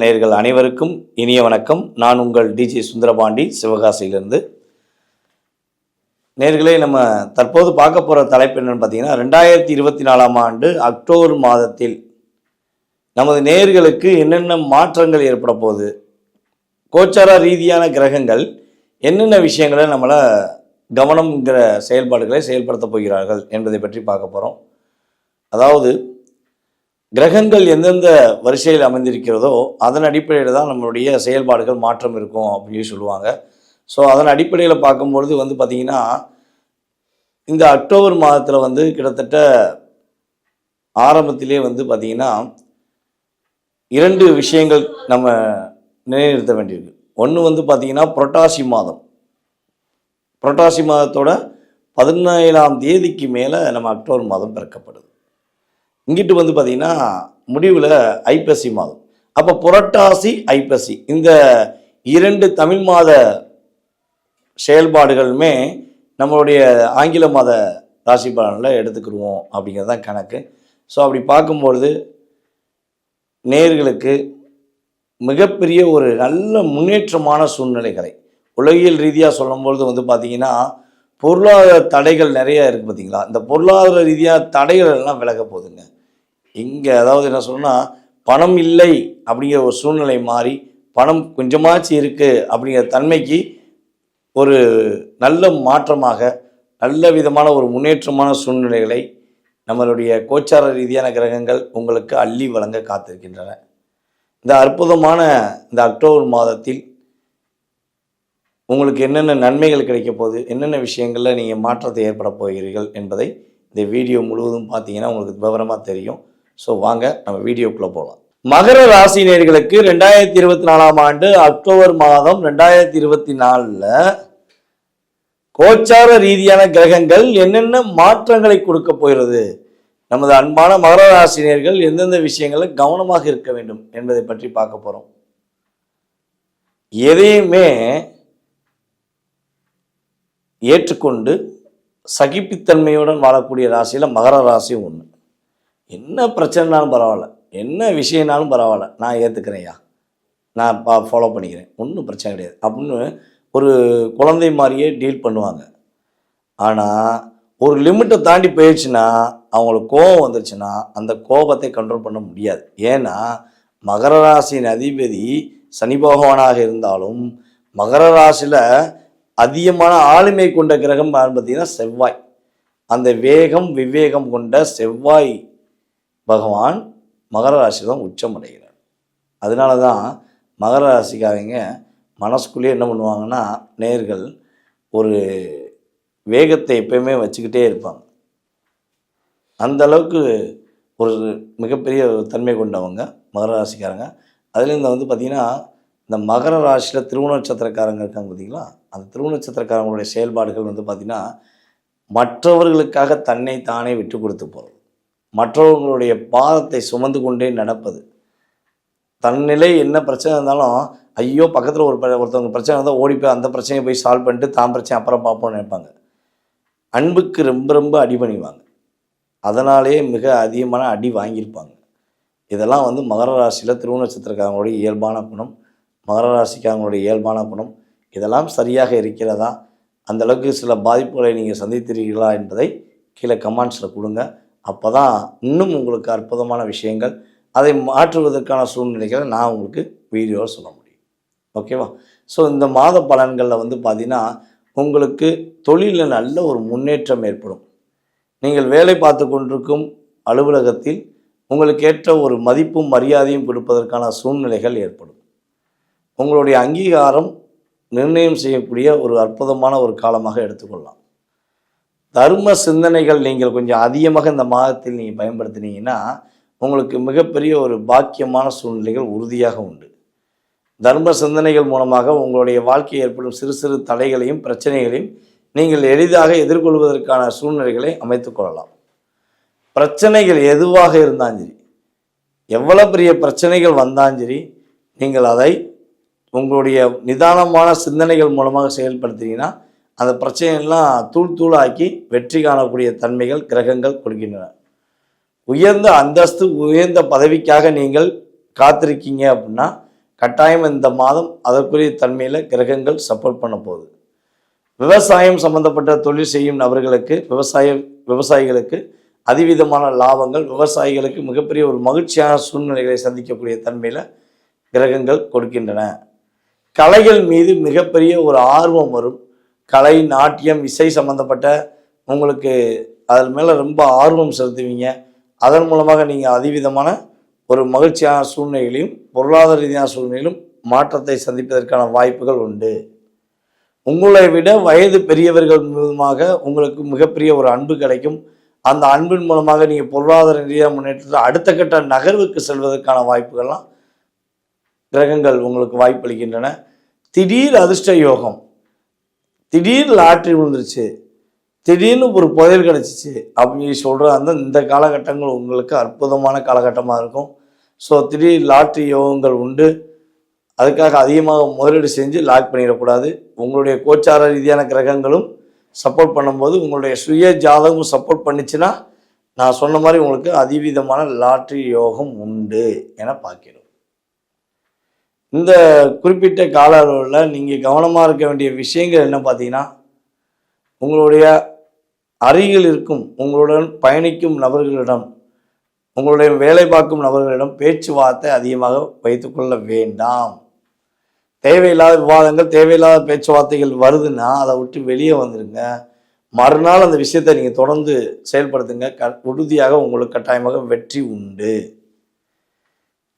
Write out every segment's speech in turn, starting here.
நேயர்கள் அனைவருக்கும் இனிய வணக்கம். நான் உங்கள் டிஜே சுந்தரபாண்டி சிவகாசியிலிருந்து. நேர்களே நம்ம தற்போது பார்க்க போகிற தலைப்பு என்னென்னு பார்த்தீங்கன்னா ரெண்டாயிரத்தி இருபத்தி நாலாம் ஆண்டு அக்டோபர் மாதத்தில் நமது நேர்களுக்கு என்னென்ன மாற்றங்கள் ஏற்பட போகுது கோச்சார ரீதியான கிரகங்கள் என்னென்ன விஷயங்களை நம்மளை கவனம்ங்கிற செயல்பாடுகளை செயல்படுத்த போகிறார்கள் என்பதை பற்றி பார்க்க போகிறோம் அதாவது கிரகங்கள் எந்தெந்த வரிசையில் அமைந்திருக்கிறதோ அதன் அடிப்படையில் தான் நம்மளுடைய செயல்பாடுகள் மாற்றம் இருக்கும் அப்படின்னு சொல்லுவாங்க. ஸோ அதன் அடிப்படையில் பார்க்கும்பொழுது வந்து பார்த்திங்கன்னா இந்த அக்டோபர் மாதத்தில் வந்து கிட்டத்தட்ட ஆரம்பத்திலே வந்து பார்த்திங்கன்னா இரண்டு விஷயங்கள் நம்ம நிலைநிறுத்த வேண்டியிருக்கு. ஒன்று வந்து பார்த்திங்கன்னா புரட்டாசி மாதம். புரட்டாசி மாதத்தோட பதினேழாம் தேதிக்கு மேலே நம்ம அக்டோபர் மாதம் பிறக்கப்படுது. இங்கிட்டு வந்து பார்த்திங்கன்னா முடிவில் ஐப்பசி மாதம். அப்போ புரட்டாசி ஐப்பசி. இந்த இரண்டு தமிழ் மாத செயல்பாடுகளுமே நம்மளுடைய ஆங்கில மாத ராசி பலனில் எடுத்துக்கிடுவோம் அப்படிங்கிறது தான் கணக்கு. ஸோ அப்படி பார்க்கும்பொழுது நேர்களுக்கு மிகப்பெரிய ஒரு நல்ல முன்னேற்றமான சூழ்நிலைகளை. உலகியல் ரீதியாக சொல்லும்பொழுது வந்து பார்த்திங்கன்னா பொருளாதார தடைகள் நிறைய இருக்குது பார்த்தீங்களா இந்த பொருளாதார ரீதியாக தடைகள் எல்லாம் விலக போகுதுங்க. இங்கே அதாவது என்ன சொல்லணும்னா பணம் இல்லை அப்படிங்கிற ஒரு சூழ்நிலை மாறி பணம் கொஞ்சமாச்சு இருக்குது அப்படிங்கிற தன்மைக்கு ஒரு நல்ல மாற்றமாக நல்ல விதமான ஒரு முன்னேற்றமான சூழ்நிலைகளை நம்மளுடைய கோச்சார ரீதியான கிரகங்கள் உங்களுக்கு அள்ளி வழங்க காத்திருக்கின்றன. இந்த அற்புதமான இந்த அக்டோபர் மாதத்தில் உங்களுக்கு என்னென்ன நன்மைகள் கிடைக்க போகுது என்னென்ன விஷயங்களில் நீங்கள் மாற்றத்தை ஏற்பட போகிறீர்கள் என்பதை இந்த வீடியோ முழுவதும் பார்த்தீங்கன்னா உங்களுக்கு விவரமாக தெரியும். ஸோ வாங்க நம்ம வீடியோக்குள்ளே போகலாம் மகர ராசி நேர்களுக்கு ரெண்டாயிரத்தி இருபத்தி நாலாம் ஆண்டு அக்டோபர் மாதம் ரெண்டாயிரத்தி இருபத்தி நாலில் கோச்சார ரீதியான கிரகங்கள் என்னென்ன மாற்றங்களை கொடுக்க போகிறது? நமது அன்பான மகர ராசினியர்கள் எந்தெந்த விஷயங்களில் கவனமாக இருக்க வேண்டும் என்பதை பற்றி பார்க்க போகிறோம் எதையுமே ஏற்றுக்கொண்டு சகிப்புத்தன்மையுடன் வாழக்கூடிய ராசியில் மகர ராசி ஒன்று என்ன பிரச்சனைனாலும் பரவாயில்ல. என்ன விஷயம்னாலும் பரவாயில்ல. நான் ஏற்றுக்கிறேன்யா நான் பா ஃபாலோ பண்ணிக்கிறேன். ஒன்றும் பிரச்சனை கிடையாது. அப்படின்னு ஒரு குழந்தை மாதிரியே டீல் பண்ணுவாங்க. ஆனால் ஒரு லிமிட்டை தாண்டி போயிடுச்சுன்னா அவங்களுக்கு கோபம் வந்துருச்சுன்னா அந்த கோபத்தை கண்ட்ரோல் பண்ண முடியாது. ஏன்னா மகர ராசியின் அதிபதி சனி பகவானாக இருந்தாலும் மகர ராசியில் அதிகமான ஆளுமை கொண்ட கிரகம் பார்த்தீங்கன்னா செவ்வாய். அந்த வேகம் விவேகம் கொண்ட செவ்வாய் பகவான் மகர ராசி தான் உச்சம் அடைகிறார் அதனால தான் மகர ராசிக்காரங்க மனசுக்குள்ளேயே என்ன பண்ணுவாங்கன்னா நேர்கள் ஒரு வேகத்தை எப்பயுமே வச்சுக்கிட்டே இருப்பாங்க. அந்த அளவுக்கு ஒரு மிகப்பெரிய தன்மை கொண்டவங்க மகர ராசிக்காரங்க. அதுலேருந்து வந்து பார்த்திங்கன்னா இந்த மகர ராசியில் திருவண நட்சத்திரக்காரங்க இருக்காங்க பார்த்தீங்களா அந்த திருவண நட்சத்திரக்காரங்களுடைய செயல்பாடுகள் வந்து பார்த்திங்கன்னா மற்றவர்களுக்காக தன்னை தானே விட்டு கொடுத்து போகிறது மற்றவர்களுடைய பாதத்தை சுமந்து கொண்டே நடப்பது. தன்னிலை என்ன பிரச்சனை இருந்தாலும் ஐயோ பக்கத்தில் ஒரு ப- ஒருத்தவங்க பிரச்சனை இருந்தால் ஓடி போய் அந்த பிரச்சனையை போய் சால்வ் பண்ணிட்டு தான் பிரச்சனை அப்புறம் பார்ப்போம்னு நினைப்பாங்க. அன்புக்கு ரொம்ப ரொம்ப அடி பணிவாங்க அதனாலேயே மிக அதிகமான அடி வாங்கியிருப்பாங்க. இதெல்லாம் வந்து மகர ராசியில் திருவண்ண நட்சத்திரக்காரங்களுடைய இயல்பான குணம் மகர ராசிக்காரங்களுடைய இயல்பான குணம். இதெல்லாம் சரியாக இருக்கிறதா? அந்தளவுக்கு சில பாதிப்புகளை நீங்கள் சந்தித்திருக்கிறீர்களா என்பதை கீழே கமெண்ட்ஸில் கொடுங்க. அப்போ தான் இன்னும் உங்களுக்கு அற்புதமான விஷயங்கள் அதை மாற்றுவதற்கான சூழ்நிலைகளை நான் உங்களுக்கு வீடியோவில் சொல்ல முடியும். ஓகேவா? ஸோ இந்த மாத பலன்களில் வந்து பார்த்திங்கன்னா உங்களுக்கு தொழிலில் நல்ல ஒரு முன்னேற்றம் ஏற்படும். நீங்கள் வேலை பார்த்து கொண்டிருக்கும் அலுவலகத்தில் உங்களுக்கு ஏற்ற ஒரு மதிப்பும் மரியாதையும் கொடுப்பதற்கான சூழ்நிலைகள் ஏற்படும். உங்களுடைய அங்கீகாரம் நிர்ணயம் செய்யக்கூடிய ஒரு அற்புதமான ஒரு காலமாக எடுத்துக்கொள்ளலாம். தர்ம சிந்தனைகள் நீங்கள் கொஞ்சம் அதிகமாக இந்த மாதத்தில் நீங்கள் பயன்படுத்தினீங்கன்னா உங்களுக்கு மிகப்பெரிய ஒரு பாக்கியமான சூழ்நிலைகள் உறுதியாக உண்டு. தர்ம சிந்தனைகள் மூலமாக உங்களுடைய வாழ்க்கையில் ஏற்படும் சிறு சிறு தடைகளையும் பிரச்சனைகளையும் நீங்கள் எளிதாக எதிர்கொள்வதற்கான சூழ்நிலைகளை அமைத்து கொள்ளலாம். பிரச்சனைகள் எதுவாக இருந்தாலும் சரி எவ்வளோ பெரிய பிரச்சனைகள் வந்தாலும் சரி நீங்கள் அதை உங்களுடைய நிதானமான சிந்தனைகள் மூலமாக செயல்படுத்தினீங்கன்னா அந்த பிரச்சனையெல்லாம் தூள் தூளாக்கி வெற்றி காணக்கூடிய தன்மைகள் கிரகங்கள் கொடுக்கின்றன உயர்ந்த அந்தஸ்து உயர்ந்த பதவிக்காக நீங்கள் காத்திருக்கீங்க அப்படின்னா கட்டாயம் இந்த மாதம் அதற்குரிய தன்மையில் கிரகங்கள் சப்போர்ட் பண்ண போகுது. விவசாயம் சம்பந்தப்பட்ட தொழில் செய்யும் நபர்களுக்கு விவசாய விவசாயிகளுக்கு அதிவிதமான லாபங்கள் விவசாயிகளுக்கு மிகப்பெரிய ஒரு மகிழ்ச்சியான சூழ்நிலைகளை சந்திக்கக்கூடிய தன்மையில் கிரகங்கள் கொடுக்கின்றன. கலைகள் மீது மிகப்பெரிய ஒரு ஆர்வம் வரும். கலை நாட்டியம் இசை சம்பந்தப்பட்ட உங்களுக்கு அதன் மேலே ரொம்ப ஆர்வம் செலுத்துவீங்க. அதன் மூலமாக நீங்கள் அதிவிதமான ஒரு மகிழ்ச்சியான சூழ்நிலையிலும் பொருளாதார ரீதியான சூழ்நிலையிலும் மாற்றத்தை சந்திப்பதற்கான வாய்ப்புகள் உண்டு. உங்களை விட வயது பெரியவர்கள் மூலமாக உங்களுக்கு மிகப்பெரிய ஒரு அன்பு கிடைக்கும். அந்த அன்பின் மூலமாக நீங்கள் பொருளாதார ரீதியாக முன்னேற்றத்தில் அடுத்த கட்ட நகர்வுக்கு செல்வதற்கான வாய்ப்புகள்லாம் கிரகங்கள் உங்களுக்கு வாய்ப்பளிக்கின்றன. திடீர் அதிர்ஷ்ட யோகம் திடீர்னு லாட்ரி விழுந்துருச்சு. திடீர்னு ஒரு புதையல் கிடச்சிச்சு. அப்படின்னு சொல்கிற அந்த இந்த காலகட்டங்கள் உங்களுக்கு அற்புதமான காலகட்டமாக இருக்கும். ஸோ திடீர் லாட்ரி யோகங்கள் உண்டு. அதுக்காக அதிகமாக முதலீடு செஞ்சு லாக் பண்ணிடக்கூடாது. உங்களுடைய கோச்சார ரீதியான கிரகங்களும் சப்போர்ட் பண்ணும்போது உங்களுடைய சுய ஜாதகமும் சப்போர்ட் பண்ணிச்சுன்னா நான் சொன்ன மாதிரி உங்களுக்கு அதிவிதமான லாட்ரி யோகம் உண்டு என பார்க்கிறோம். இந்த குறிப்பிட்ட கால அளவில் நீங்கள் கவனமாக இருக்க வேண்டிய விஷயங்கள் என்ன பார்த்தீங்கன்னா உங்களுடைய அருகில் இருக்கும் உங்களுடன் பயணிக்கும் நபர்களிடம் உங்களுடைய வேலை பார்க்கும் நபர்களிடம் பேச்சுவார்த்தை அதிகமாக வைத்துக்கொள்ள வேண்டாம். தேவையில்லாத விவாதங்கள் தேவையில்லாத பேச்சுவார்த்தைகள் வருதுன்னா அதை விட்டு வெளியே வந்துடுங்க மறுநாள் அந்த விஷயத்தை நீங்கள் தொடர்ந்து செயல்படுத்துங்க. க உறுதியாக உங்களுக்கு கட்டாயமாக வெற்றி உண்டு.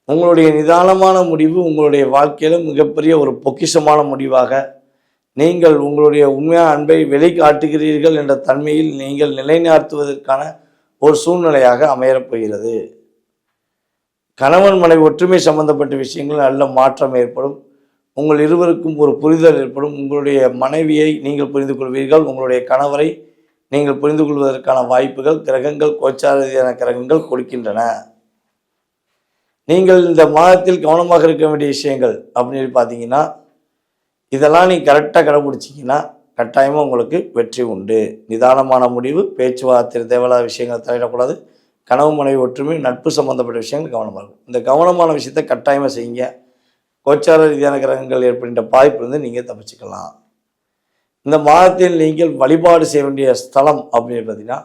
உங்களுடைய நிதானமான முடிவு உங்களுடைய வாழ்க்கையில் மிகப்பெரிய ஒரு பொக்கிஷமான முடிவாக நீங்கள் உங்களுடைய உண்மையான அன்பை வெளிக்காட்டுகிறீர்கள் என்ற தன்மையில் நீங்கள் நிலைநாட்டுவதற்கான ஒரு சூழ்நிலையாக அமையப் போகிறது. கணவன் மனைவி ஒற்றுமை சம்பந்தப்பட்ட விஷயங்கள் நல்ல மாற்றம் ஏற்படும். உங்கள் இருவருக்கும் ஒரு புரிதல் ஏற்படும். உங்களுடைய மனைவியை நீங்கள் புரிந்து கொள்வீர்கள். உங்களுடைய கணவரை நீங்கள் புரிந்து கொள்வதற்கான வாய்ப்புகள் கிரகங்கள் கோச்சாரதியான கிரகங்கள் கொடுக்கின்றன. நீங்கள் இந்த மாதத்தில் கவனமாக இருக்க வேண்டிய விஷயங்கள் அப்படின்னு பார்த்தீங்கன்னா இதெல்லாம் நீ கரெக்டாக கடைபிடிச்சிங்கன்னா கட்டாயமாக உங்களுக்கு வெற்றி உண்டு. நிதானமான முடிவு பேச்சுவார்த்தை தேவையில்லாத விஷயங்கள் தலையிடக்கூடாது கனவு மனைவி ஒற்றுமை நட்பு சம்பந்தப்பட்ட விஷயங்கள் கவனமாக இருக்கும். இந்த கவனமான விஷயத்தை கட்டாயமாக செய்யுங்க. கோச்சார ரீதியான கிரகங்கள் ஏற்படுகின்ற பாதிப்பிலிருந்து நீங்கள் தப்பிச்சுக்கலாம். இந்த மாதத்தில் நீங்கள் வழிபாடு செய்ய வேண்டிய ஸ்தலம் அப்படின்னு பார்த்தீங்கன்னா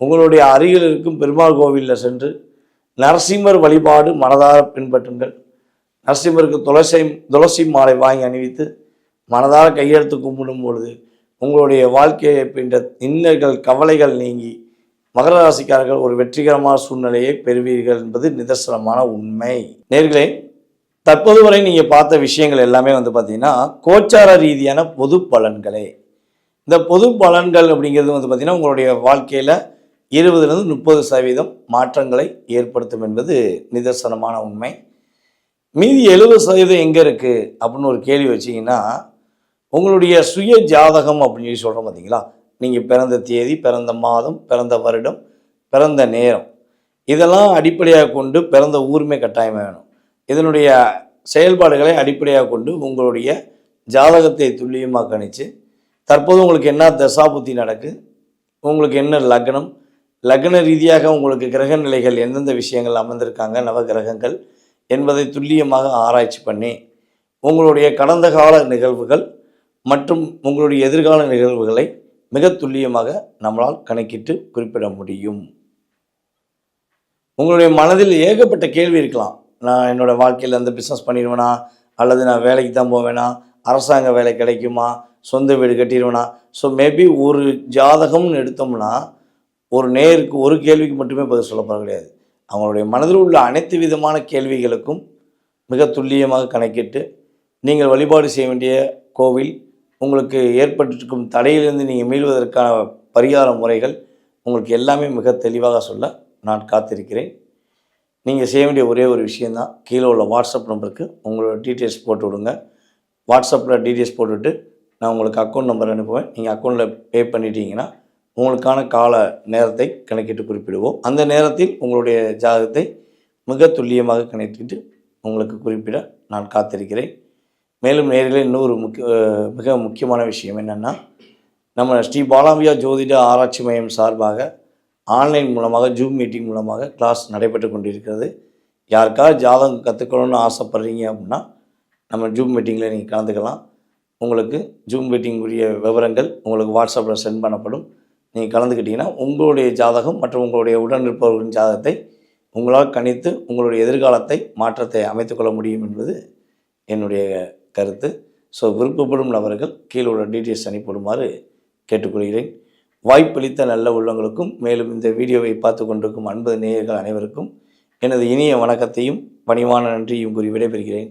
உங்களுடைய அருகில் இருக்கும் பெருமாள் கோவிலில் சென்று நரசிம்மர் வழிபாடு மனதார பின்பற்றுங்கள். நரசிம்மருக்கு துளசி துளசி மாலை வாங்கி அணிவித்து மனதார கையெழுத்து கும்பிடும் பொழுது உங்களுடைய வாழ்க்கையை பின்ற இன்னர்கள் கவலைகள் நீங்கி மகர ராசிக்காரர்கள் ஒரு வெற்றிகரமான சூழ்நிலையை பெறுவீர்கள் என்பது நிதர்சனமான உண்மை. நேர்களே தற்போது வரை நீங்கள் பார்த்த விஷயங்கள் எல்லாமே வந்து பார்த்தீங்கன்னா கோச்சார ரீதியான பொது பலன்களே. இந்த பொது பலன்கள் அப்படிங்கிறது வந்து பார்த்திங்கன்னா உங்களுடைய வாழ்க்கையில் இருபதுலேருந்து முப்பது சதவீதம் மாற்றங்களை ஏற்படுத்தும் என்பது நிதர்சனமான உண்மை. மீதி எழுபது சதவீதம் எங்கே இருக்குது அப்படின்னு ஒரு கேள்வி வச்சிங்கன்னா உங்களுடைய சுய ஜாதகம் அப்படின்னு சொல்லி சொல்கிறோம் பார்த்தீங்களா நீங்கள் பிறந்த தேதி பிறந்த மாதம் பிறந்த வருடம் பிறந்த நேரம். இதெல்லாம் அடிப்படையாக கொண்டு பிறந்த ஊருமே கட்டாயம் வேணும். இதனுடைய செயல்பாடுகளை அடிப்படையாக கொண்டு உங்களுடைய ஜாதகத்தை துல்லியமாக கணிச்சு தற்போது உங்களுக்கு என்ன தசாபுத்தி நடக்கு? உங்களுக்கு என்ன லக்னம்? லக்ன ரீதியாக உங்களுக்கு கிரக நிலைகள் எந்தெந்த விஷயங்கள் அமர்ந்திருக்காங்க நவகிரகங்கள் என்பதை துல்லியமாக ஆராய்ச்சி பண்ணி உங்களுடைய கடந்த கால நிகழ்வுகள் மற்றும் உங்களுடைய எதிர்கால நிகழ்வுகளை மிக துல்லியமாக நம்மளால் கணக்கிட்டு குறிப்பிட முடியும். உங்களுடைய மனதில் ஏகப்பட்ட கேள்வி இருக்கலாம். நான் என்னோடய வாழ்க்கையில் அந்த பிஸ்னஸ் பண்ணிடுவேனா? அல்லது நான் வேலைக்கு தான் போவேனா? அரசாங்க வேலை கிடைக்குமா? சொந்த வீடு கட்டிடுவேனா? ஸோ மேபி ஒரு ஜாதகம்னு எடுத்தோம்னா ஒரு நேருக்கு ஒரு கேள்விக்கு மட்டுமே பதில் சொல்லப்பட கிடையாது. அவங்களுடைய மனதில் உள்ள அனைத்து விதமான கேள்விகளுக்கும் மிக துல்லியமாக கணக்கிட்டு நீங்கள் வழிபாடு செய்ய வேண்டிய கோவில் உங்களுக்கு ஏற்பட்டிருக்கும் தடையிலிருந்து நீங்கள் மீள்வதற்கான பரிகார முறைகள் உங்களுக்கு எல்லாமே மிக தெளிவாக சொல்ல நான் காத்திருக்கிறேன். நீங்கள் செய்ய வேண்டிய ஒரே ஒரு விஷயந்தான் கீழே உள்ள வாட்ஸ்அப் நம்பருக்கு உங்களோட டீட்டெயில்ஸ் போட்டு விடுங்க. வாட்ஸ்அப்பில் டீட்டெயில்ஸ் போட்டுவிட்டு நான் உங்களுக்கு அக்கௌண்ட் நம்பர் அனுப்புவேன். நீங்கள் அக்கௌண்ட்டில் பே பண்ணிட்டீங்கன்னா உங்களுக்கான கால நேரத்தை கணக்கிட்டு குறிப்பிடுவோம். அந்த நேரத்தில் உங்களுடைய ஜாதகத்தை மிக துல்லியமாக கணக்கிட்டு உங்களுக்கு குறிப்பிட நான் காத்திருக்கிறேன். மேலும் நேரில் இன்னொரு முக்கிய மிக முக்கியமான விஷயம் என்னென்னா நம்ம ஸ்ரீ பாலாம்பியா ஜோதிட ஆராய்ச்சி மையம் சார்பாக ஆன்லைன் மூலமாக ஜூம் மீட்டிங் மூலமாக கிளாஸ் நடைபெற்று கொண்டிருக்கிறது. யாருக்காவது ஜாதகம் கற்றுக்கணும்னு ஆசைப்பட்றீங்க அப்படின்னா நம்ம ஜூம் மீட்டிங்கில் நீங்கள் கலந்துக்கலாம். உங்களுக்கு ஜூம் மீட்டிங் உரிய விவரங்கள் உங்களுக்கு வாட்ஸ்அப்பில் சென்ட் பண்ணப்படும். நீங்கள் கலந்துக்கிட்டிங்கன்னா உங்களுடைய ஜாதகம் மற்றும் உங்களுடைய உடன் இருப்பவர்களின் ஜாதகத்தை உங்களால் கணித்து உங்களுடைய எதிர்காலத்தை மாற்றத்தை அமைத்துக்கொள்ள முடியும் என்பது என்னுடைய கருத்து. ஸோ விருப்பப்படும் நபர்கள் கீழே உள்ள டீட்டெயில்ஸ் அனுப்பிவிடுமாறு கேட்டுக்கொள்கிறேன். வாய்ப்பளித்த நல்ல உள்ளங்களுக்கும் மேலும் இந்த வீடியோவை பார்த்து கொண்டிருக்கும் அன்பு நேயர்கள் அனைவருக்கும் எனது இனிய வணக்கத்தையும் பணிவான நன்றியும் கூறி விடைபெறுகிறேன்.